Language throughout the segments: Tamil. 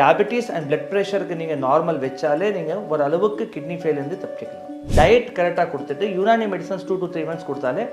டயபிட்டிஸ் அண்ட் பிளட் ப்ரெஷருக்கு நீங்கள் நார்மல் வச்சாலே நீங்கள் ஓரளவுக்கு கிட்னி ஃபெயிலேருந்து தப்பிக்கலாம். டயட் கரெக்டாக கொடுத்துட்டு Unani medicines two to three months கொடுத்தாலே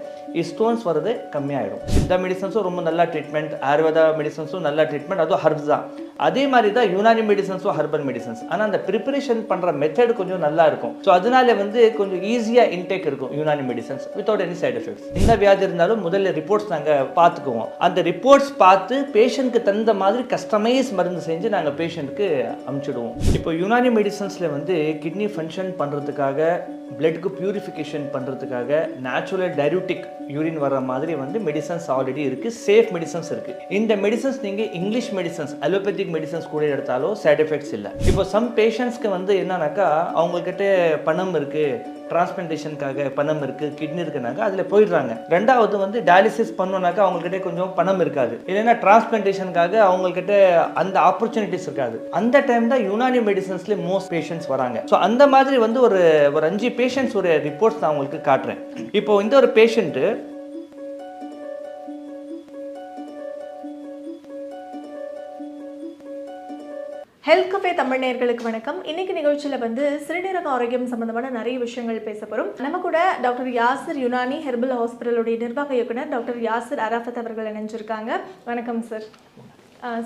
ஸ்டோன்ஸ் வரது கம்மியாயிடும். சித்தா மெடிசன்ஸும் ரொம்ப நல்ல ட்ரீட்மெண்ட் ஆயுர்வேதா மெடிசன்ஸும் நல்ல ட்ரீட்மெண்ட் அதுவும் ஹர்ப்ஸ் தான். அதே மாதிரி தான் யுனானி மெடிசன்ஸும் ஹர்பல் மெடிசன்ஸ் ஆனால் அந்த ப்ரிப்பரேஷன் பண்ணுற மெத்தட் கொஞ்சம் நல்லா இருக்கும். ஸோ அதனால வந்து கொஞ்சம் ஈஸியாக இன்டேக் இருக்கும் Unani medicines without any side effects என்ன வியாதி இருந்தாலும் முதல்ல ரிப்போர்ட்ஸ் நாங்கள் பார்த்துக்குவோம். அந்த ரிப்போர்ட்ஸ் பார்த்து பேஷண்ட்க்கு தகுந்த மாதிரி கஸ்டமைஸ் மருந்து செஞ்சு நாங்கள் பேஷண்ட்டுக்கு அமுச்சிடுவோம். இப்போ யுனானி மெடிசன்ஸில் வந்து கிட்னி ஃபங்க்ஷன் பண்ணுறதுக்காக பிளட்டுக்கு பியூரிஃபிகேஷன் பண்ணுறதுக்காக நேச்சுரல் டைரூட்டிக் யூரின் வர மாதிரி வந்து மெடிசன்ஸ் ஆல்ரெடி இருக்குது சேஃப் மெடிசன்ஸ் இருக்குது இந்த மெடிசன்ஸ் நீங்கள் இங்கிலீஷ் மெடிசன்ஸ் அலோபதிக் மெடிசன்ஸ் கூட எடுத்தாலும் சைட் எஃபெக்ட்ஸ் இல்லை. இப்போ சம் பேஷண்ட்ஸ்க்கு வந்து என்னன்னாக்கா அவங்கக்கிட்ட பணம் இருக்குது டிரான்ஸ்பிளான்டேஷனுக்காக பணம் இருக்குது கிட்னி இருக்குனாக்கா அதில் போயிடுறாங்க. ரெண்டாவது வந்து டயாலிசிஸ் பண்ணோன்னாக்கா அவங்கக்கிட்ட கொஞ்சம் பணம் இருக்காது. இல்லைன்னா டிரான்ஸ்பிளான்டேஷனுக்காக அவங்கக்கிட்ட அந்த ஆப்பர்ச்சுனிட்டிஸ் இருக்காது. அந்த டைம் தான் யுனானி மெடிசன்ஸ்ல மோஸ்ட் பேஷண்ட்ஸ் வராங்க. ஸோ அந்த மாதிரி வந்து ஒரு ஒரு அஞ்சு பேஷண்ட்ஸ் ஒரு ரிப்போர்ட்ஸ் நான் உங்களுக்கு காட்டுறேன். இப்போ இந்த ஒரு பேஷண்ட்டு ஹெல்த் கஃபே தமிழ் நேர்களுக்கு வணக்கம். இன்னைக்கு நிகழ்ச்சியில் வந்து சிறுநீரக ஆரோக்கியம் சம்பந்தமான நிறைய விஷயங்கள் பேச போகிறோம் நம்ம கூட டாக்டர் யாசர் யுனானி ஹெர்பல் ஹாஸ்பிட்டலுடைய நிர்வாக இயக்குனர் டாக்டர் யாசர் அராஃபத் அவர்கள் இணைஞ்சிருக்காங்க. வணக்கம் சார்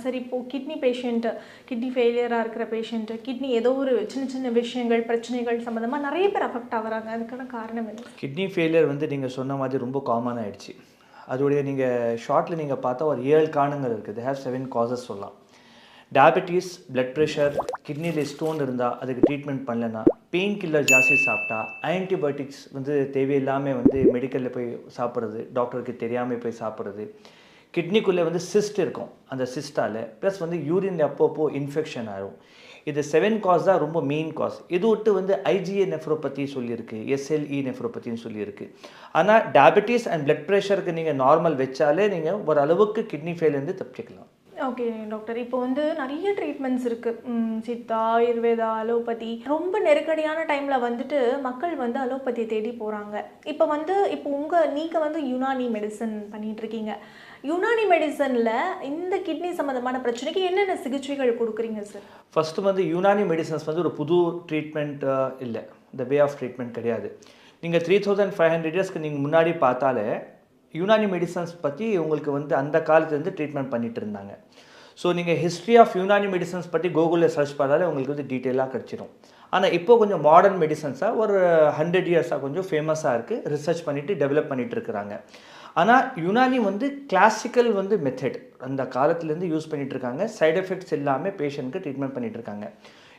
சார் இப்போது கிட்னி பேஷண்ட்டு கிட்னி ஃபெயிலியராக இருக்கிற பேஷண்ட்டு கிட்னி ஏதோ ஒரு சின்ன சின்ன விஷயங்கள் பிரச்சனைகள் சம்மந்தமாக நிறைய பேர் அஃபெக்ட் ஆகிறாங்க. அதுக்கான காரணம் என்ன? கிட்னி ஃபெயிலியர் வந்து நீங்கள் சொன்ன மாதிரி ரொம்ப காமன் ஆகிடுச்சு அதோடைய நீங்கள் ஷார்ட்டில் நீங்கள் பார்த்தா ஒரு ஏழு காரணங்கள் இருக்குது. ஹேவ் செவன் காசஸ் சொல்லலாம். டயபெட்டிஸ் பிளட் ப்ரெஷர் கிட்னியில் ஸ்டோன் இருந்தால் அதுக்கு ட்ரீட்மெண்ட் பண்ணலன்னா பெயின் கில்லர் ஜாஸ்தி சாப்பிட்டா ஆன்டிபயோட்டிக்ஸ் வந்து தேவையில்லாமல் வந்து மெடிக்கலில் போய் சாப்பிட்றது டாக்டருக்கு தெரியாமல் போய் சாப்பிட்றது. கிட்னிக்குள்ளே வந்து சிஸ்ட் இருக்கும். அந்த சிஸ்டால் ப்ளஸ் வந்து யூரின் அப்பப்போ இன்ஃபெக்ஷன் ஆகும் இது செவன் காஸ் தான் ரொம்ப மெயின் காஸ் இது விட்டு வந்து ஐஜிஏ நெஃப்ரோபத்தி சொல்லியிருக்கு. எஸ்எல்இ நெஃப்ரோபத்தின்னு சொல்லியிருக்கு. ஆனால் டயபெட்டிஸ் அண்ட் பிளட் ப்ரெஷருக்கு நீங்கள் நார்மல் வச்சாலே நீங்கள் ஓரளவுக்கு கிட்னி ஃபெயிலேருந்து தப்பிக்கலாம் ஓகே டாக்டர் இப்போ வந்து நிறைய ட்ரீட்மெண்ட்ஸ் இருக்குது சித்தா ஆயுர்வேதா அலோபதி. ரொம்ப நெருக்கடியான டைமில் வந்துட்டு மக்கள் வந்து அலோபதியை தேடி போகிறாங்க இப்போ வந்து இப்போ உங்கள் நீங்கள் வந்து யுனானி மெடிசன் பண்ணிகிட்ருக்கீங்க யுனானி மெடிசனில் இந்த கிட்னி சம்மந்தமான பிரச்சனைக்கு என்னென்ன சிகிச்சைகள் கொடுக்குறீங்க சார் ஃபஸ்ட்டு வந்து யுனானி மெடிசன்ஸ் வந்து ஒரு புது ட்ரீட்மெண்ட் இல்லை. இந்த வே ஆஃப் ட்ரீட்மெண்ட் கிடையாது. நீங்கள் த்ரீ தௌசண்ட் ஃபைவ் ஹண்ட்ரட் இயர்ஸ்க்கு நீங்கள் முன்னாடி பார்த்தாலே யுனானி மெடிசன்ஸ் பற்றி உங்களுக்கு வந்து அந்த காலத்துலேருந்து ட்ரீட்மெண்ட் பண்ணிட்டு இருந்தாங்க. ஸோ நீங்கள் ஹிஸ்ட்ரி ஆஃப் யுனானி மெடிசன்ஸ் பற்றி கூகுளில் சர்ச் பண்ணாலே உங்களுக்கு வந்து டீட்டெயிலாக கிடச்சிடும் ஆனால் இப்போ கொஞ்சம் மாடர்ன் மெடிசன்ஸாக ஒரு ஹண்ட்ரட் இயர்ஸாக கொஞ்சம் ஃபேமஸாக இருக்குது ரிசர்ச் பண்ணிவிட்டு டெவலப் பண்ணிகிட்டு இருக்கிறாங்க. ஆனால் யுனானி வந்து கிளாசிக்கல் வந்து மெத்தட் அந்த காலத்துலேருந்து யூஸ் பண்ணிகிட்ருக்காங்க இருக்காங்க. எஃபெக்ட்ஸ் இல்லாமல் பேஷண்ட்க்கு ட்ரீட்மெண்ட் பண்ணிகிட்ருக்காங்க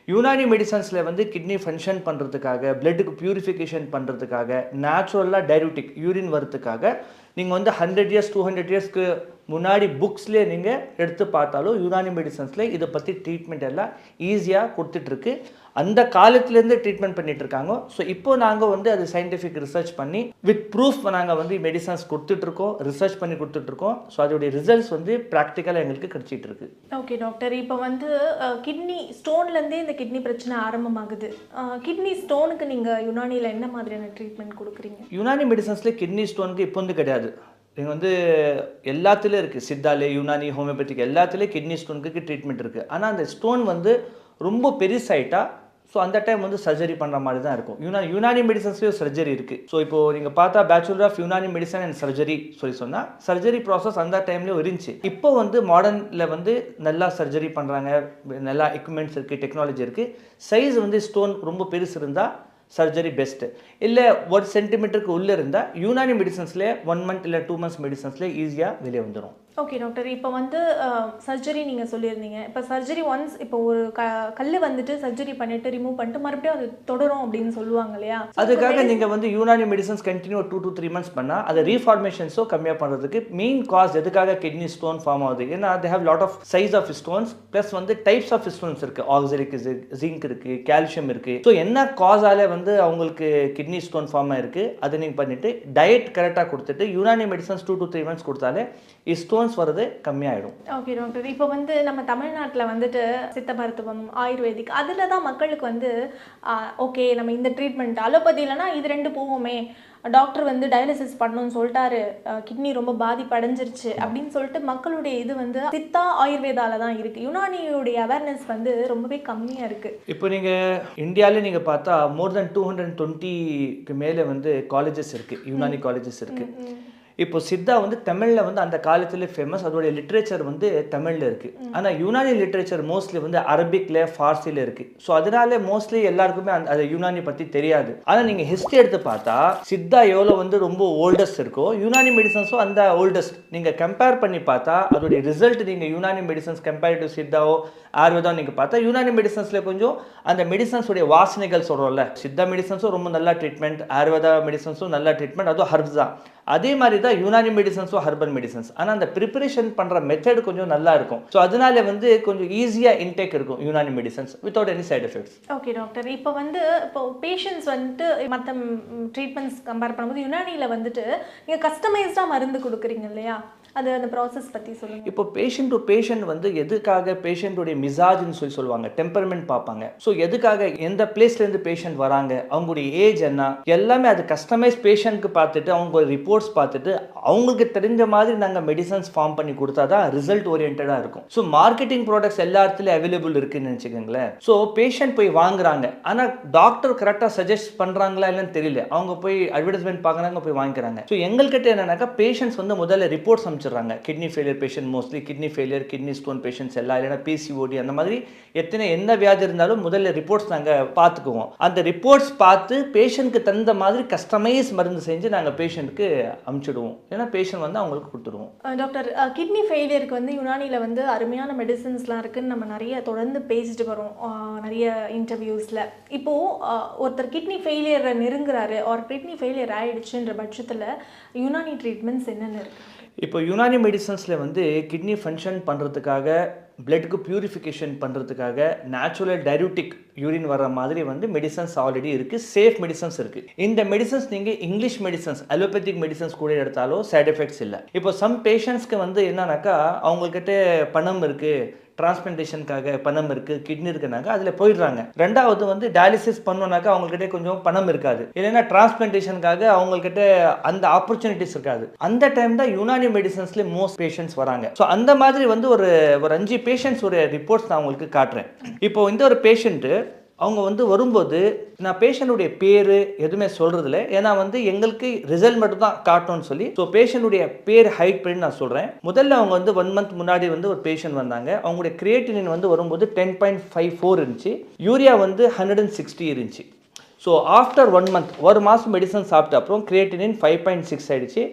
யூனானி மெடிசன்ஸில் வந்து கிட்னி ஃபங்க்ஷன் பண்ணுறதுக்காக பிளட்டுக்கு பியூரிஃபிகேஷன் பண்ணுறதுக்காக நேச்சுரலாக டைரூட்டிக் யூரின் வரத்துக்காக நீங்கள் வந்து ஹண்ட்ரட் இயர்ஸ் டூ ஹண்ட்ரட் இயர்ஸ்க்கு முன்னாடி புக்ஸ்லேயே நீங்கள் எடுத்து பார்த்தாலும் யூனானி மெடிசன்ஸில் இதை பற்றி ட்ரீட்மெண்ட் எல்லாம் ஈஸியாக கொடுத்துட்ருக்கு அந்த காலத்துலேருந்து ட்ரீட்மெண்ட் பண்ணிட்டு இருக்காங்க ஸோ இப்போ நாங்கள் வந்து அது சயின்டிஃபிக் ரிசர்ச் பண்ணி வித் ப்ரூஃப் நாங்கள் வந்து மெடிசன்ஸ் கொடுத்துட்ருக்கோம் ரிசர்ச் பண்ணி கொடுத்துட்ருக்கோம் ஸோ அதோடைய ரிசல்ட்ஸ் வந்து ப்ராக்டிக்கலாக எங்களுக்கு கிடைச்சிட்டு இருக்கு ஓகே டாக்டர் இப்போ வந்து கிட்னி ஸ்டோன்லேருந்தே இந்த கிட்னி பிரச்சனை ஆரம்பமாகுது. கிட்னி ஸ்டோனுக்கு நீங்கள் யுனானியில் என்ன மாதிரியான ட்ரீட்மெண்ட் கொடுக்குறீங்க? யுனானி மெடிசன்ஸில் கிட்னி ஸ்டோனுக்கு இப்போ வந்து கிடையாது. நீங்கள் வந்து எல்லாத்துலேயும் இருக்குது சித்தாலே யுனானி ஹோமியோபதிக் எல்லாத்துலேயும் கிட்னி ஸ்டோனுக்கு ட்ரீட்மெண்ட் இருக்குது ஆனால் அந்த ஸ்டோன் வந்து ரொம்ப பெருசாயிட்டா ஸோ அந்த டைம் வந்து சர்ஜரி பண்ணுற மாதிரி தான் இருக்கும். யூனா யுனானி மெடிசன்ஸ்லேயும் சர்ஜரி இருக்குது ஸோ இப்போ நீங்கள் பார்த்தா bachelor of Unani medicine and surgery சொல்லி சொன்னால் சர்ஜரி ப்ராசஸ் அந்த டைம்லேயும் இருந்துச்சு. இப்போ வந்து மாடர்னில் வந்து நல்லா சர்ஜரி பண்ணுறாங்க நல்லா எக்யூப்மெண்ட்ஸ் இருக்குது டெக்னாலஜி இருக்குது சைஸ் வந்து ஸ்டோன் ரொம்ப பெருசு இருந்தால் சர்ஜரி பெஸ்ட்டு இல்லை ஒரு சென்டிமீட்டருக்கு உள்ளே இருந்தால் யூனானி மெடிசன்ஸ்லேயே ஒன் மந்த் இல்லை டூ மந்த்ஸ் மெடிசன்ஸ்லேயே ஈஸியாக வெளியே வந்துடும் ஓகே டாக்டர் இப்போ வந்து சர்ஜரி நீங்கள் சொல்லியிருந்தீங்க. இப்போ சர்ஜரி ஒன்ஸ் இப்போ ஒரு க கல் வந்துட்டு சர்ஜரி பண்ணிட்டு ரிமூவ் பண்ணிட்டு மறுபடியும் அது தொடரும் அப்படின்னு சொல்லுவாங்க இல்லையா? அதுக்காக நீங்கள் வந்து Unani medicines continue two to three months பண்ணால் அதை ரீஃபார்மேஷன்ஸோ கம்மியாக பண்ணுறதுக்கு மெயின் காஸ் எதுக்காக கிட்னி ஸ்டோன் ஃபார்ம் ஆகுது? ஏன்னா they have lot of size of stones plus வந்து டைப்ஸ் ஆஃப் ஸ்டோன்ஸ் இருக்குது ஆக்சரிக் ஜிங்க் இருக்குது கால்சியம் இருக்குது ஸோ என்ன காஸால வந்து அவங்களுக்கு கிட்னி ஸ்டோன் ஃபார்ம் ஆயிருக்கு அதை நீங்கள் பண்ணிவிட்டு டயட் கரெக்டாக கொடுத்துட்டு Unani medicines two to three months கொடுத்தாலே ஸ்டோன்ஸ் ஸ்டோன்ஸ் வரது கம்மியாயிடும். ஓகே டாக்டர் இப்போ வந்து நம்ம தமிழ்நாட்டில் வந்துட்டு சித்த மருத்துவம் ஆயுர்வேதிக் அதில் தான் மக்களுக்கு வந்து ஓகே நம்ம இந்த ட்ரீட்மெண்ட் அலோபதி இல்லைன்னா இது ரெண்டு போவோமே டாக்டர் வந்து டயாலிசிஸ் பண்ணணும்னு சொல்லிட்டாரு. கிட்னி ரொம்ப பாதிப்பு அடைஞ்சிருச்சு அப்படின்னு சொல்லிட்டு மக்களுடைய இது வந்து சித்தா ஆயுர்வேதால தான் இருக்கு. யுனானியுடைய அவேர்னஸ் வந்து ரொம்பவே கம்மியாக இருக்கு. இப்போ நீங்கள் இந்தியாவிலே நீங்கள் பார்த்தா மோர் தென் டூ ஹண்ட்ரட் டுவெண்ட்டிக்கு மேலே வந்து காலேஜஸ் இருக்குது யுனானி காலேஜஸ் இருக்குது இப்போ சித்தா வந்து தமிழில் வந்து அந்த காலத்துல ஃபேமஸ் அதோடைய லிட்ரேச்சர் வந்து தமிழில் இருக்குது ஆனால் யுனானி லிட்ரேச்சர் மோஸ்ட்லி வந்து அரபிக்ல ஃபார்சியில் இருக்குது ஸோ அதனால மோஸ்ட்லி எல்லாருக்குமே அந்த அது யுனானி பற்றி தெரியாது. ஆனால் நீங்கள் ஹிஸ்ட்ரி எடுத்து பார்த்தா சித்தா எவ்வளோ வந்து ரொம்ப ஓல்டஸ்ட் இருக்கோ யுனானி மெடிசன்ஸும் அந்த ஓல்டஸ்ட் நீங்கள் கம்பேர் பண்ணி பார்த்தா அதோடைய ரிசல்ட் நீங்கள் யுனானி மெடிசன்ஸ் கம்பேர் டு சித்தாவோ ஆயுர்வேதம் நீங்கள் பார்த்தா யுனானி மெடிசன்ஸில் கொஞ்சம் அந்த மெடிசன்ஸுடைய வாசனைகள் சொல்கிறோம்ல சித்தா மெடிசன்ஸும் ரொம்ப நல்ல ட்ரீட்மெண்ட் ஆயுர்வேதா மெடிசன்ஸும் நல்ல ட்ரீட்மெண்ட் அதுவும் ஹர்ப்ஸ். தான் அதே மாதிரி தான் யுனானி மெடிசன்ஸும் ஹர்பல் மெடிசன்ஸ் ஆனால் அந்த ப்ரிப்பரேஷன் பண்ணுற மெத்தட் கொஞ்சம் நல்லா இருக்கும். ஸோ அதனால வந்து கொஞ்சம் ஈஸியாக இன்டேக் இருக்கும் Unani medicines without any side effects okay doctor இப்போ வந்து இப்போ பேஷண்ட்ஸ் வந்துட்டு மற்ற ட்ரீட்மெண்ட்ஸ் கம்பேர் பண்ணும்போது யுனானியில் வந்துட்டு நீங்கள் கஸ்டமைஸ்டாக மருந்து கொடுக்குறீங்க இல்லையா? அது அந்த ப்ராசஸ் பற்றி சொல்லுங்கள் இப்போ பேஷண்ட் டு பேஷண்ட் வந்து எதுக்காக பேஷண்ட்டுடைய மிசாஜ்னு சொல்லி சொல்லுவாங்க டெம்பர்மெண்ட் பார்ப்பாங்க. ஸோ எதுக்காக எந்த பிளேஸ்லேருந்து பேஷண்ட் வராங்க அவங்களுடைய ஏஜ் என்ன எல்லாமே அது கஸ்டமைஸ் பேஷண்ட்க்கு பார்த்துட்டு அவங்க ரிப்போர்ட்ஸ் பார்த்துட்டு அவங்களுக்கு தெரிஞ்ச மாதிரி நாங்கள் மெடிசன்ஸ் ஃபார்ம் பண்ணி கொடுத்தா தான் ரிசல்ட் ஓரியன்டாக இருக்கும். ஸோ மார்க்கெட்டிங் ப்ராடக்ட்ஸ் எல்லா இடத்துலையும் அவைலபிள் இருக்குன்னு நினச்சிக்கோங்களேன். ஸோ பேஷண்ட் போய் வாங்குறாங்க. ஆனால் டாக்டர் கரெக்டாக சஜஸ்ட் பண்ணுறாங்களா இல்லைன்னு தெரியல. அவங்க போய் அட்வர்டைஸ்மெண்ட் பார்க்குறாங்க போய் வாங்கிக்கிறாங்க. ஸோ எங்கள்கிட்ட என்னன்னாக்கா பேஷண்ட்ஸ் வந்து முதல்ல reports அமைச்சிடுறாங்க kidney failure patient mostly kidney failure kidney stone patients எல்லாம் இல்லைன்னா பிசிஓடி அந்த மாதிரி எத்தனை என்ன வியாதி இருந்தாலும் முதல்ல ரிப்போர்ட்ஸ் நாங்கள் பார்த்துக்குவோம். அந்த ரிப்போர்ட்ஸ் பார்த்து பேஷண்ட்க்கு தகுந்த மாதிரி கஸ்டமைஸ் மருந்து செஞ்சு நாங்கள் பேஷண்ட்டுக்கு அமுச்சிடுவோம் ஏன்னா பேஷண்ட் வந்து அவங்களுக்கு கொடுத்துருவோம். டாக்டர் கிட்னி ஃபெயிலியருக்கு வந்து யுனானியில் வந்து அருமையான மெடிசின்ஸ்லாம் இருக்குன்னு நம்ம நிறைய தொடர்ந்து பேசிட்டு வரோம். நிறைய இன்டர்வியூஸில் இப்போது ஒருத்தர் கிட்னி ஃபெயிலியரை நெருங்குறாரு ஒரு கிட்னி ஃபெயிலியர் ஆயிடுச்சுன்ற பட்சத்தில் யுனானி ட்ரீட்மெண்ட்ஸ் என்னென்ன இருக்கு? இப்போ யுனானி மெடிசன்ஸில் வந்து கிட்னி ஃபங்க்ஷன் பண்ணுறதுக்காக பிளட்டுக்கு பியூரிஃபிகேஷன் பண்ணுறதுக்காக நேச்சுரல் டைரூட்டிக் யூரின் வர மாதிரி வந்து மெடிசன்ஸ் ஆல்ரெடி இருக்குது சேஃப் மெடிசன்ஸ் இருக்குது இந்த மெடிசன்ஸ் நீங்கள் இங்கிலீஷ் மெடிசன்ஸ் அலோபதிக் மெடிசன்ஸ் கூட எடுத்தாலும் சைட் எஃபெக்ட்ஸ் இல்லை. இப்போ சம் பேஷண்ட்ஸ்க்கு வந்து என்னன்னாக்கா அவங்கக்கிட்ட பணம் இருக்குது டிரான்ஸ்பிளான்டேஷனுக்காக பணம் இருக்குது கிட்னி இருக்குனாக்கா அதில் போயிடுறாங்க. ரெண்டாவது வந்து டயாலிசிஸ் பண்ணோன்னாக்கா அவங்கக்கிட்ட கொஞ்சம் பணம் இருக்காது. இல்லைன்னா டிரான்ஸ்பிளான்டேஷனுக்காக அவங்கக்கிட்ட அந்த ஆப்பர்ச்சுனிட்டிஸ் இருக்காது. அந்த டைம் தான் யுனானி மெடிசன்ஸ்லேயே மோஸ்ட் பேஷண்ட்ஸ் வராங்க. ஸோ அந்த மாதிரி வந்து ஒரு ஒரு அஞ்சு பேஷண்ட்ஸ் ஒரு ரிப்போர்ட்ஸ் நான் உங்களுக்கு காட்டுறேன். இப்போ இந்த ஒரு பேஷண்ட்டு அவங்க வந்து வரும்போது நான் பேஷண்ட்டுடைய பேர் எதுவுமே சொல்கிறதில்ல ஏன்னா வந்து எங்களுக்கு ரிசல்ட் மட்டும் தான் காட்டணும்னு சொல்லி. ஸோ பேஷண்ட்டுடைய பேர் ஹைட் பண்ணி நான் சொல்கிறேன் முதல்ல அவங்க வந்து ஒன் மந்த் முன்னாடி வந்து ஒரு பேஷண்ட் வந்தாங்க. அவங்களுடைய கிரியேட்டினின் வந்து வரும்போது டென் பாயிண்ட் ஃபைவ் ஃபோர் இருந்துச்சு. யூரியா வந்து ஹண்ட்ரட் அண்ட் சிக்ஸ்டி இருந்துச்சு. ஸோ ஆஃப்டர் ஒன் மந்த் ஒரு மாதம் மெடிசன் சாப்பிட்ட அப்புறம் கிரியேட்டினின் ஃபைவ் பாயிண்ட் சிக்ஸ் ஆயிடுச்சு.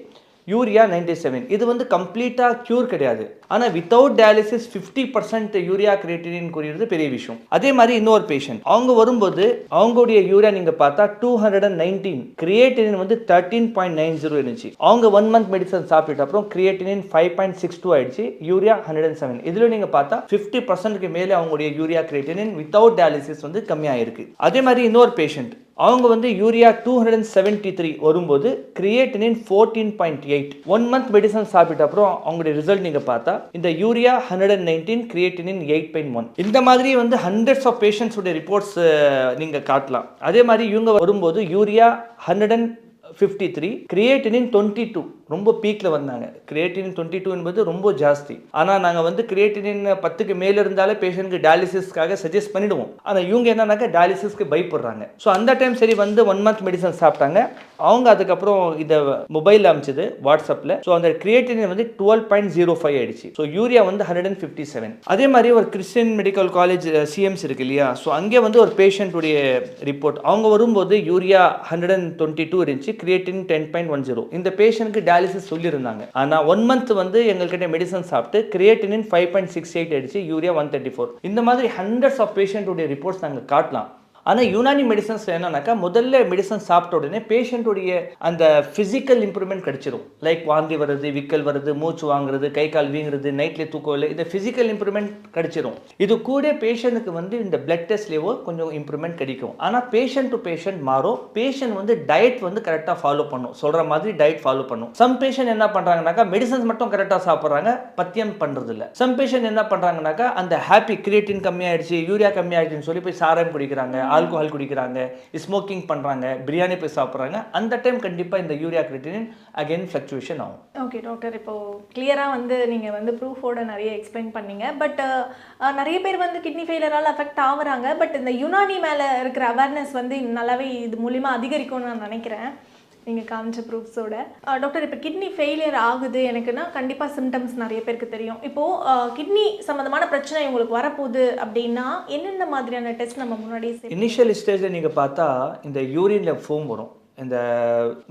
Urea ninety seven. இது வந்து கம்ப்ளீட்டாக க்யூர் கிடையாது. ஆனால் without dialysis fifty percent urea creatine கூறியது பெரிய விஷயம். அதே மாதிரி இன்னொரு பேஷண்ட் அவங்க வரும்போது அவங்களுடைய யூரியா நீங்கள் பார்த்தா two hundred and nineteen creatine வந்து தேர்ட்டீன் பாயிண்ட் நைன் ஜீரோ இருந்துச்சு. அவங்க ஒன் மந்த் மெடிசன் சாப்பிட்ட அப்புறம் creatinine five point six two ஆயிடுச்சு. யூரியா ஹண்ட்ரட் அண்ட் செவன் இதில் நீங்கள் பார்த்தா ஃபிஃப்டி பர்சன்ட்க்கு மேலே அவங்களுடைய யூரியா கிரியேட்டினின் வித்தவுட் டயாலிசிஸ் வந்து கம்மியாக இருக்குது அதே மாதிரி இன்னொரு பேஷண்ட் அவங்க வந்து urea two hundred and seventy three வரும்போது creatinine fourteen point eight one month medicine சாப்பிட்ட அப்புறம் அவங்களுடைய ரிசல்ட் நீங்கள் பார்த்தா இந்த urea hundred and nineteen creatinine eight point one இந்த மாதிரி வந்து ஹண்ட்ரட்ஸ் ஆஃப் பேஷண்ட்ஸுடைய ரிப்போர்ட்ஸ் நீங்கள் காட்டலாம். அதே மாதிரி இவங்க வரும்போது urea hundred and fifty three creatinine twenty two ரொம்ப பீக்கில் வந்தாங்க. கிரியேட்டினின் டுவெண்ட்டி டூ என்பது ரொம்ப ஜாஸ்தி. ஆனால் நாங்கள் வந்து கிரியேட்டின் பத்துக்கு மேலே இருந்தாலே பேஷண்ட்க்கு டயாலிசிஸ்க்காக சஜஸ்ட் பண்ணிடுவோம். ஆனால் இவங்க என்னன்னாக்கா டயாலிசிஸ்க்கு பயப்படுறாங்க. ஸோ அந்த டைம் சரி வந்து ஒன் மந்த் மெடிசன் சாப்பிட்டாங்க. அவங்க அதுக்கப்புறம் இதை மொபைல் அமைச்சது வாட்ஸ்அப்பில் ஸோ அந்த கிரியேட்டின் வந்து டுவெல் பாயிண்ட் ஜீரோ ஃபைவ் ஆயிடுச்சு. ஸோ யூரியா வந்து ஹண்ட்ரட் அண்ட் ஃபிஃப்டி செவன் அதே மாதிரி ஒரு கிறிஸ்டியன் மெடிக்கல் காலேஜ் சிஎம்ஸ் இருக்கு இல்லையா? ஸோ அங்கே வந்து ஒரு பேஷண்ட்டுடைய ரிப்போர்ட் அவங்க வரும்போது urea hundred and twenty two இருந்துச்சு creatine ten point one zero இந்த பேஷண்ட்க்கு டயாலிசிஸ் சொல்லியிருந்தாங்க. ஆனால் ஒன் மந்த் வந்து எங்கள்கிட்ட மெடிசன் சாப்பிட்டு creatinine five point six eight அடிச்சு யூரியா ஒன் தேர்ட்டி ஃபோர் இந்த மாதிரி ஹண்ட்ரட்ஸ் ஆஃப் பேஷண்ட்டுடைய ரிப்போர்ட்ஸ் நாங்கள் காட்டலாம். ஆனால் யுனானி மெடிசன்ஸ் என்னன்னாக்கா முதல்ல மெடிசன் சாப்பிட்ட உடனே பேஷண்ட்டுடைய அந்த ஃபிசிக்கல் இம்ப்ரூவ்மெண்ட் கிடைச்சிரும். லைக் வாந்தி வருது விக்கல் வருது மூச்சு வாங்குறது கை கால் வீங்குறது நைட்லேயே தூக்கம் இல்லை இந்த ஃபிசிக்கல் இம்ப்ரூவ்மெண்ட் கிடைச்சிரும். இது கூட பேஷண்ட்டுக்கு வந்து இந்த பிளட் டெஸ்ட்லேயோ கொஞ்சம் இம்ப்ரூவ்மெண்ட் கிடைக்கும். ஆனால் பேஷண்ட் டு பேஷண்ட் மாறும். பேஷண்ட் வந்து டயட் வந்து கரெக்டாக ஃபாலோ பண்ணும். சொல்கிற மாதிரி டயட் ஃபாலோ பண்ணும். சம் பேஷண்ட் என்ன பண்ணுறாங்கனாக்கா மெடிசன்ஸ் மட்டும் கரெக்டாக சாப்பிட்றாங்க பத்தியம் பண்ணுறது இல்லை சம் பேஷண்ட் என்ன பண்ணுறாங்கனாக்கா அந்த ஹாப்பி கிரியேட்டின் கம்மியாயிடுச்சு யூரியா கம்மியாயிடுச்சுன்னு சொல்லி போய் சாரம் குடிக்கிறாங்க. ஆல்கோஹால் குடிக்கிறாங்க ஸ்மோக்கிங் பண்ணுறாங்க பிரியாணி போய் சாப்பிட்றாங்க அந்த டைம் கண்டிப்பாக இந்த யூரியா கிரிட்டினின் அகெயின் ஃப்ளக்சுவேஷன் ஆகும். ஓகே டாக்டர் இப்போ கிளியராக வந்து நீங்கள் வந்து ப்ரூஃபோட நிறைய எக்ஸ்பிளைன் பண்ணீங்க. பட் uh, நிறைய பேர் வந்து கிட்னி ஃபெயிலரால் அஃபெக்ட் ஆகுறாங்க. பட் இந்த யுனானி மேலே இருக்கிற அவேர்னஸ் வந்து நல்லாவே இது மூலிமா அதிகரிக்கும்னு நான் நினைக்கிறேன். நீங்கள் காமிச்ச ப்ரூஃப்ஸோட டாக்டர் இப்போ கிட்னி ஃபெயிலியர் ஆகுது. எனக்குன்னா கண்டிப்பாக சிம்டம்ஸ் நிறைய பேருக்கு தெரியும். இப்போது கிட்னி சம்மந்தமான பிரச்சனை உங்களுக்கு வரப்போகுது அப்படின்னா என்னென்ன மாதிரியான டெஸ்ட் நம்ம முன்னாடியே இனிஷியல் ஸ்டேஜில் நீங்கள் பார்த்தா இந்த யூரினில் ஃபோம் வரும். இந்த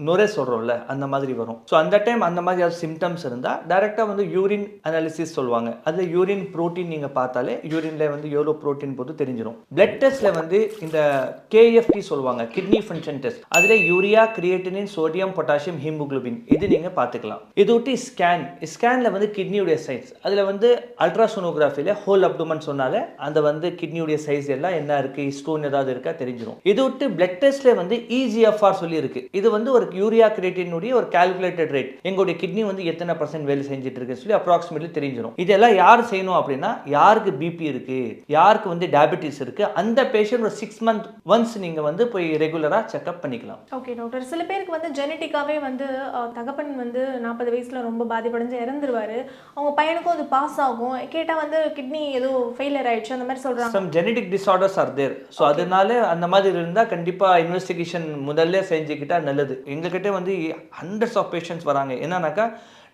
நுரை சொல்கிறோம்ல அந்த மாதிரி வரும். ஸோ அந்த டைம் அந்த மாதிரி ஏதாவது சிம்டம்ஸ் இருந்தால் டைரெக்டாக வந்து யூரின் அனாலிசிஸ் சொல்லுவாங்க. அதில் யூரின் ப்ரோட்டீன் நீங்கள் பார்த்தாலே யூரினில் வந்து எவ்வளோ ப்ரோட்டீன் போது தெரிஞ்சிடும் பிளட் டெஸ்ட்டில் வந்து இந்த கேஎஃப்டி சொல்லுவாங்க கிட்னி ஃபங்க்ஷன் டெஸ்ட் அதில் urea creatinine sodium potassium haemoglobin இது நீங்கள் பார்த்துக்கலாம். இது விட்டு ஸ்கேன் ஸ்கேனில் வந்து கிட்னியுடைய சைஸ் அதில் வந்து அல்ட்ராசோனோகிராஃபியில் ஹோல் அப்டோமன் சொன்னாலே அந்த வந்து கிட்னியுடைய சைஸ் எல்லாம் என்ன இருக்குது ஸ்டோன் ஏதாவது இருக்கா தெரிஞ்சிடும் இது விட்டு பிளட் டெஸ்ட்டில் வந்து இஜிஎஃப்ஆர் சொல்லி இருக்கு இது வந்து ஒரு யூரியா கிரியேட்டினுடைய ஒரு கால்குலேட்டட் ரேட் எங்களுடைய கிட்னி வந்து எத்தனை பர்சன்ட் வேலை செஞ்சுட்டு இருக்குன்னு சொல்லி அப்ராக்சிமேட்லி தெரிஞ்சிடும் இதெல்லாம் யார் செய்யணும் அப்படின்னா யாருக்கு பிபி இருக்கு யாருக்கு வந்து டயபெட்டிஸ் இருக்கு அந்த பேஷண்ட் ஒரு சிக்ஸ் மந்த் ஒன்ஸ் நீங்க வந்து போய் ரெகுலராக செக்அப் பண்ணிக்கலாம். ஓகே டாக்டர் சில பேருக்கு வந்து ஜெனட்டிக்காவே வந்து தகப்பன் வந்து நாற்பது வயசுல ரொம்ப பாதிப்படைஞ்சு இறந்துருவாரு. அவங்க பையனுக்கும் அது பாஸ் ஆகும். கேட்டா வந்து கிட்னி ஏதோ ஃபெயிலியர் ஆயிடுச்சு அந்த மாதிரி சொல்றாங்க. Some genetic disorders are there so அதனால அந்த மாதிரி இருந்தால் கண்டிப்பாக இன்வெஸ்டிகேஷன் முதல்ல செஞ்சுக்கிட்டா நல்லது. எங்ககிட்ட வந்து ஹண்ட்ரட்ஸ் ஆஃப் பேஷண்ட்ஸ் வராங்க. என்னன்னாக்கா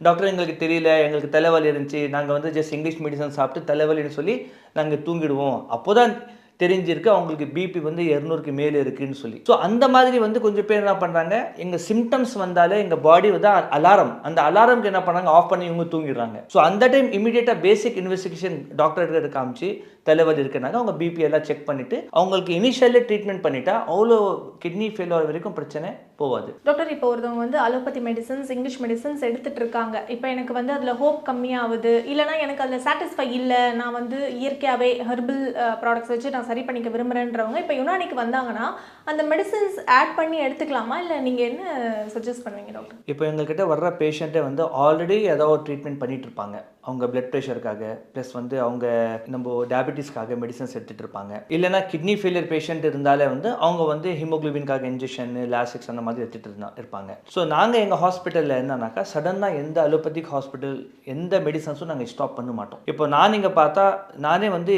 டாக்டர் எங்களுக்கு தெரியல எங்களுக்கு தலைவலி இருந்துச்சு நாங்கள் வந்து ஜஸ்ட் இங்கிலீஷ் மெடிசன் சாப்பிட்டு தலைவலின்னு சொல்லி நாங்கள் தூங்கிடுவோம். அப்போதான் தெரிஞ்சிருக்கு அவங்களுக்கு பிபி வந்து இரநூறுக்கு மேலே இருக்குன்னு சொல்லி. ஸோ அந்த மாதிரி வந்து கொஞ்சம் பேர் என்ன பண்ணுறாங்க எங்கள் சிம்டம்ஸ் வந்தாலே எங்கள் பாடி வந்து அலாரம் அந்த அலாரம்க்கு என்ன பண்ணுறாங்க ஆஃப் பண்ணி இவங்க தூங்கிடுறாங்க. ஸோ அந்த டைம் இமீடியட்டாக பேசிக் இன்வெஸ்டிகேஷன் டாக்டர் கிட்ட காமிச்சு தலைவலி இருக்குனாங்க அவங்க பிபி எல்லாம் செக் பண்ணிட்டு அவங்களுக்கு இனிஷியலே ட்ரீட்மெண்ட் பண்ணிட்டா அவ்வளோ கிட்னி ஃபெயிலியர் வரைக்கும் பிரச்சனை போகாது டாக்டர் இப்போ ஒருத்தவங்க வந்து அலோபதி மெடிசன்ஸ் இங்கிலீஷ் மெடிசன்ஸ் எடுத்துட்டு இருக்காங்க. இப்போ எனக்கு வந்து அதில் ஹோப் கம்மியாகுது. இல்லைனா எனக்கு அதில் சாட்டிஸ்ஃபை இல்லை. நான் வந்து இயற்கையாகவே ஹெர்பல் ப்ராடக்ட்ஸ் வச்சு நான் சரி பண்ணிக்க விரும்புகிறேன்றவங்க இப்போ யுனானிக்கு வந்தாங்கன்னா அந்த மெடிசன்ஸ் ஆட் பண்ணி எடுத்துக்கலாமா? இல்லை நீங்கள் என்ன சஜஸ்ட் பண்ணுவீங்க டாக்டர் இப்போ எங்ககிட்ட வர்ற பேஷண்ட்டே வந்து ஆல்ரெடி ஏதோ ட்ரீட்மெண்ட் பண்ணிட்டு இருப்பாங்க. அவங்க பிளட் ப்ரெஷருக்காக ப்ளஸ் வந்து அவங்க நம்ம டயபெட்டிஸ்க்காக மெடிசன்ஸ் எடுத்துகிட்டு இருப்பாங்க. இல்லைனா கிட்னி ஃபெயிலியர் பேஷண்ட் இருந்தாலே வந்து அவங்க வந்து ஹிமோக்ளோபின்காக இன்ஜெக்ஷன் லாசிக்ஸ் அந்த மாதிரி எடுத்துகிட்டு இருந்தா இருப்பாங்க. ஸோ நாங்கள் எங்கள் ஹாஸ்பிட்டலில் என்னன்னாக்கா சடனாக எந்த அலோபதிக் ஹாஸ்பிட்டல் எந்த மெடிசன்ஸும் நாங்கள் ஸ்டாப் பண்ண மாட்டோம். இப்போ நான் இங்கே பார்த்தா நானே வந்து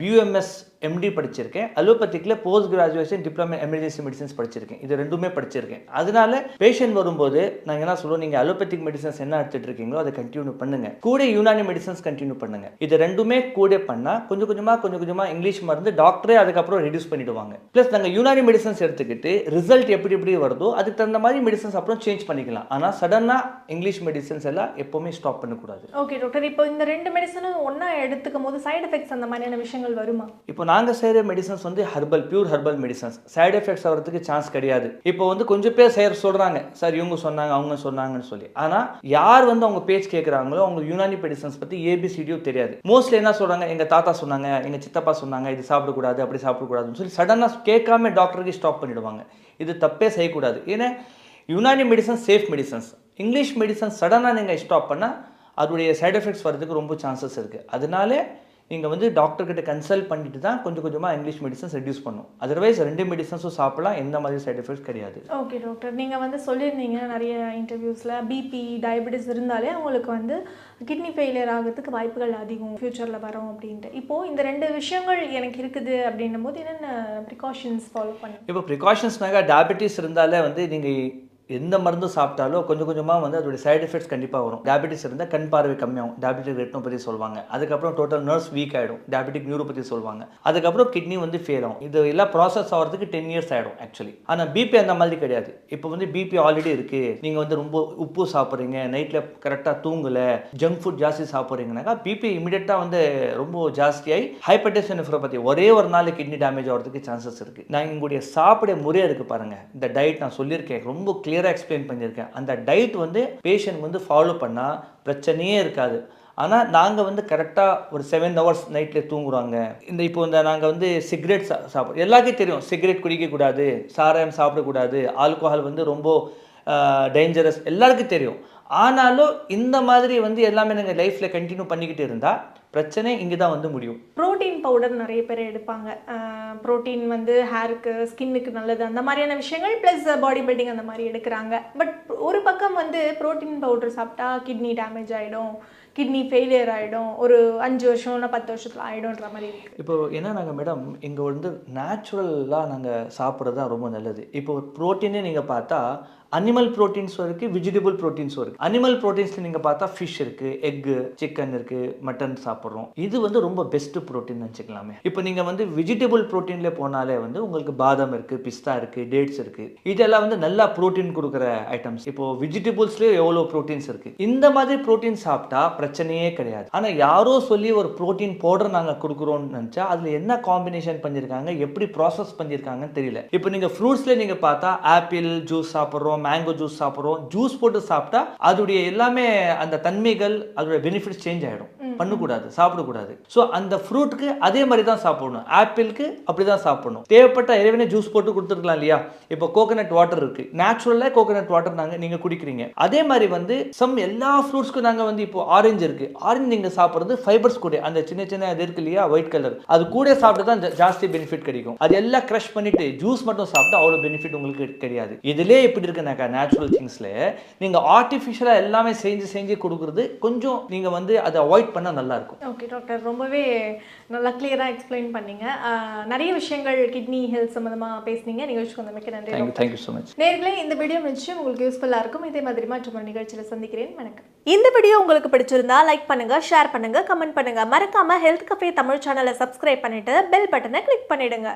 பியூஎம்எஸ் எம்டி படிச்சிருக்கேன். அலோபதிக்கில் post graduation diploma emergency medicines படிச்சிருக்கேன். இது ரெண்டுமே படிச்சிருக்கேன். அதனால பேஷண்ட் வரும்போது நாங்கள் என்ன சொல்லுவோம் நீங்கள் அலோபதிக் மெடிசன்ஸ் என்ன எடுத்துட்டு இருக்கீங்களோ அதை கண்டினியூ பண்ணுங்க. கூட யூனானி மெடிசன்ஸ் கண்டினியூ பண்ணுங்க. இது ரெண்டுமே கூட பண்ணால் கொஞ்சம் கொஞ்சமாக கொஞ்சம் கொஞ்சமாக இங்கிலீஷ் மருந்து டாக்டரே அதுக்கப்புறம் ரெடியூஸ் பண்ணிடுவாங்க. ப்ளஸ் நாங்கள் யூனானி மெடிசன்ஸ் எடுத்துக்கிட்டு ரிசல்ட் எப்படி எப்படி வருதோ அதுக்கு தகுந்த மாதிரி மெடிசன்ஸ் அப்புறம் சேஞ்ச் பண்ணிக்கலாம். ஆனால் சடனாக இங்கிலீஷ் மெடிசன்ஸ் எல்லாம் எப்போவுமே ஸ்டாப் பண்ணக்கூடாது. ஓகே டாக்டர் இப்போ இந்த ரெண்டு மெடிசனும் ஒன்றா எடுத்துக்கும் போது சைடு எஃபெக்ட்ஸ் அந்த மாதிரியான விஷயங்கள் வருமா? இப்போ நாங்கள் செய்கிற மெடிசன்ஸ் வந்து herbal pure herbal medicines side effects வரதுக்கு சான்ஸ் கிடையாது. இப்போ வந்து கொஞ்சம் பேர் செய்கிற சொல்கிறாங்க சார் இவங்க சொன்னாங்க அவங்க சொன்னாங்கன்னு சொல்லி. ஆனால் யார் வந்து அவங்க பேச்சு கேட்குறாங்களோ அவங்க யுனானி மெடிசன்ஸ் பற்றி ஏபிசிடியும் தெரியாது. மோஸ்ட்லி என்ன சொல்கிறாங்க எங்கள் தாத்தா சொன்னாங்க எங்கள் சித்தப்பா சொன்னாங்க இது சாப்பிடக்கூடாது அப்படி சாப்பிடக்கூடாதுன்னு சொல்லி சடனாக கேட்காம டாக்டருக்கு ஸ்டாப் பண்ணிடுவாங்க. இது தப்பே செய்யக்கூடாது. ஏன்னா Unani medicines safe medicines English medicines சடனாக நீங்கள் ஸ்டாப் பண்ணால் அதோடைய சைட் எஃபெக்ட்ஸ் வரதுக்கு ரொம்ப சான்சஸ் இருக்குது அதனால நீங்கள் வந்து டாக்டர் கிட்ட கன்சல்ட் பண்ணிட்டு தான் கொஞ்சம் கொஞ்சமாக இங்கிலீஷ் மெடிசன்ஸ் ரெடியூஸ் பண்ணும். அதர்வைஸ் ரெண்டு மெடிசன்ஸும் சாப்பிடலாம் எந்த மாதிரி சைடு எஃபெக்ட்ஸ் கிடையாது. ஓகே டாக்டர் நீங்கள் வந்து சொல்லியிருந்தீங்க நிறைய இன்டர்வியூஸில் பிபி டயபெட்டிஸ் இருந்தாலே அவங்களுக்கு வந்து கிட்னி ஃபெயிலியர் ஆகிறதுக்கு வாய்ப்புகள் அதிகம் ஃப்யூச்சரில் வரும் அப்படின்ட்டு. இப்போது இந்த ரெண்டு விஷயங்கள் எனக்கு இருக்குது அப்படின்னும் போது என்னென்ன ப்ரிகாஷன்ஸ் ஃபாலோ பண்ணு இப்போ ப்ரிகாஷன்ஸ்னாக டயபெட்டிஸ் இருந்தாலே வந்து நீங்கள் எந்த மருந்து சாப்பிட்டாலும் கொஞ்சம் கொஞ்சமாக வந்து அதோடைய சைடு எஃபெக்ட்ஸ் கண்டிப்பாக வரும். டயபெட்டிஸ் இருந்தால் கண் பார்வை கம்மியாகும். டயபெட்டிக் ரெட்டினோபதி சொல்லுவாங்க. அதுக்கப்புறம் டோட்டல் நர்ஸ் வீக் ஆகிடும் டயபெட்டிக் நியூரோபதி சொல்லுவாங்க. அதுக்கப்புறம் கிட்னி வந்து ஃபெயில் ஆகும். இது எல்லாம் ப்ராசஸ் ஆகிறதுக்கு டென் இயர்ஸ் ஆகிடும் ஆக்சுவலி ஆனால் பிபி அந்த மாதிரி கிடையாது. இப்போ வந்து பிபி ஆல்ரெடி இருக்குது நீங்கள் வந்து ரொம்ப உப்பு சாப்பிட்றீங்க நைட்டில் கரெக்டாக தூங்கலை ஜங்க் ஃபுட் ஜாஸ்தி சாப்பிட்றீங்கனாக்கா பிபி இமிடியட்டாக வந்து ரொம்ப ஜாஸ்தியாகி ஹைப்பர்டென்ஷன் பற்றி ஒரே ஒரு நாள் கிட்னி டேமேஜ் ஆகிறதுக்கு சான்சஸ் இருக்குது நான் எங்களுடைய சாப்பிட முறையாக இருக்குது பாருங்கள் இந்த டயட் நான் சொல்லியிருக்கேன். ரொம்ப கிளியராக எக்ஸ்பிளைன் பண்ணியிருக்கேன். அந்த டயட் வந்து பேஷண்ட் வந்து ஃபாலோ பண்ணால் பிரச்சனையே இருக்காது. ஆனால் நாங்கள் வந்து கரெக்டாக ஒரு செவன் ஹவர்ஸ் நைட்டில் தூங்குறாங்க. இந்த இப்போ இந்த நாங்கள் வந்து சிகரெட் சா சாப்பிட்றோம் எல்லாருக்கும் தெரியும். சிகரெட் குடிக்கக்கூடாது சாராயம் சாப்பிடக்கூடாது ஆல்கோஹால் வந்து ரொம்ப டேஞ்சரஸ் எல்லாருக்கும் தெரியும். ஆனாலும் இந்த மாதிரி வந்து எல்லாமே நாங்கள் லைஃப்பில் கண்டினியூ பண்ணிக்கிட்டு இருந்தால் பிரச்சனை இங்கே தான் வந்து முடியும். புரோட்டீன் பவுடர் நிறைய பேர் எடுப்பாங்க. ப்ரோட்டீன் வந்து ஹேருக்கு ஸ்கின்னுக்கு நல்லது அந்த மாதிரியான விஷயங்கள் ப்ளஸ் பாடி பில்டிங் அந்த மாதிரி எடுக்கிறாங்க. பட் ஒரு பக்கம் வந்து புரோட்டீன் பவுடர் சாப்பிட்டா கிட்னி டேமேஜ் ஆகிடும் கிட்னி ஃபெயிலியர் ஆகிடும் ஒரு அஞ்சு வருஷம் இல்லை பத்து வருஷத்தில் ஆகிடும்ன்ற மாதிரி இருக்கு. இப்போ என்ன நாங்கள் மேடம் இங்கே வந்து நேச்சுரலாக நாங்கள் சாப்பிட்றது தான் ரொம்ப நல்லது. இப்போ ப்ரோட்டீனே நீங்கள் பார்த்தா அனிமல் ப்ரோட்டீன்ஸும் இருக்குது வெஜிடபிள் ப்ரோட்டீன்ஸும் இருக்குது அனிமல் ப்ரோட்டீன்ஸில் நீங்கள் பார்த்தா ஃபிஷ் இருக்குது எக்கு சிக்கன் இருக்குது மட்டன் சாப்பிட்றோம். இது வந்து ரொம்ப பெஸ்ட்டு ப்ரோட்டீன் வச்சுக்கலாமே இப்போ நீங்கள் வந்து வெஜிடபிள் ப்ரோட்டீனில் போனாலே வந்து உங்களுக்கு பாதாம் இருக்குது பிஸ்தா இருக்குது டேட்ஸ் இருக்குது இதெல்லாம் வந்து நல்லா ப்ரோட்டீன் கொடுக்குற ஐட்டம்ஸ் இப்போது வெஜிடபிள்ஸ்லேயே எவ்வளோ ப்ரோட்டீன்ஸ் இருக்குது இந்த மாதிரி ப்ரோட்டீன் சாப்பிட்டா பிரச்சனையே கிடையாது. ஆனால் யாரோ சொல்லி ஒரு ப்ரோட்டீன் பவுடர் நாங்கள் கொடுக்குறோம்னு நினச்சா அதில் என்ன காம்பினேஷன் பண்ணியிருக்காங்க எப்படி ப்ராசஸ் பண்ணியிருக்காங்கன்னு தெரியல. இப்போ நீங்கள் ஃப்ரூட்ஸில் நீங்கள் பார்த்தா ஆப்பிள் ஜூஸ் சாப்பிட்றோம் மேங்கோ ஜூஸ் சாப்பிட்றோம் ஜூஸ் போட்டு சாப்பிட்டா அதோடைய எல்லாமே அந்த தன்மைகள் அதோட பெனிஃபிட்ஸ் சேஞ்ச் ஆகிடும் பண்ணக்கூடாது சாப்பிடக்கூடாது. ஸோ அந்த ஃப்ரூட்டுக்கு அதே மாதிரி தான் சாப்பிடணும். ஆப்பிளுக்கு அப்படி தான் சாப்பிடணும். தேவைப்பட்ட இறைவனே ஜூஸ் போட்டு கொடுத்துருக்கலாம் இல்லையா? இப்போ கோகனட் வாட்டர் இருக்கு. நேச்சுரலாக கோகனட் வாட்டர் நாங்கள் நீங்கள் குடிக்கிறீங்க. அதே மாதிரி வந்து சம் எல்லா ஃப்ரூட்ஸ்க்கும் நாங்கள் வந்து இப்போ ஆரஞ்சு இருக்கு. ஆரஞ்சு நீங்கள் சாப்பிட்றது ஃபைபர்ஸ் கூட. அந்த சின்ன சின்ன இது இருக்கு இல்லையா? ஒயிட் கலர் அது கூட சாப்பிட்டு தான் ஜாஸ்தி பெனிஃபிட் கிடைக்கும். அது எல்லாம் க்ரஷ் பண்ணிட்டு ஜூஸ் மட்டும் சாப்பிட்டா அவ்வளோ பெனிஃபிட் உங்களுக்கு கிடையாது. இதுலேயே எப்படி இருக்குனாக்கா நேச்சுரல் திங்ஸில் நீங்கள் ஆர்டிஃபிஷியலாக எல்லாமே செஞ்சு செஞ்சு கொடுக்குறது கொஞ்சம் நீங்கள் வந்து அதை அவாய்ட் பண்ணால் நல்லா இருக்கும் ஓகே டாக்டர் ரொம்பவே நல்லா கிளியராக எக்ஸ்பிளைன் பண்ணீங்க. நிறைய விஷயங்கள் கிட்னி ஹெல்த் சம்மந்தமாக பேசுனீங்க. நிகழ்ச்சிக்கு வந்த மிக்க நன்றி தேங்க்யூ ஸோ மச் நேர்களே இந்த வீடியோ நிச்சயம் உங்களுக்கு யூஸ்ஃபுல்லாக இருக்கும். இதே மாதிரி மற்றும் ஒரு நிகழ்ச்சியில் சந்திக்கிறேன். வணக்கம். இந்த வீடியோ உங்களுக்கு பிடிச்சிருந்தா லைக் பண்ணுங்க ஷேர் பண்ணுங்க கமெண்ட் பண்ணுங்க. மறக்காம ஹெல்த் கஃபே தமிழ் சேனலை சப்ஸ்கிரைப் பண்ணிட்டு பெல் பட்டனை கிளிக் பண்ணிடுங்க.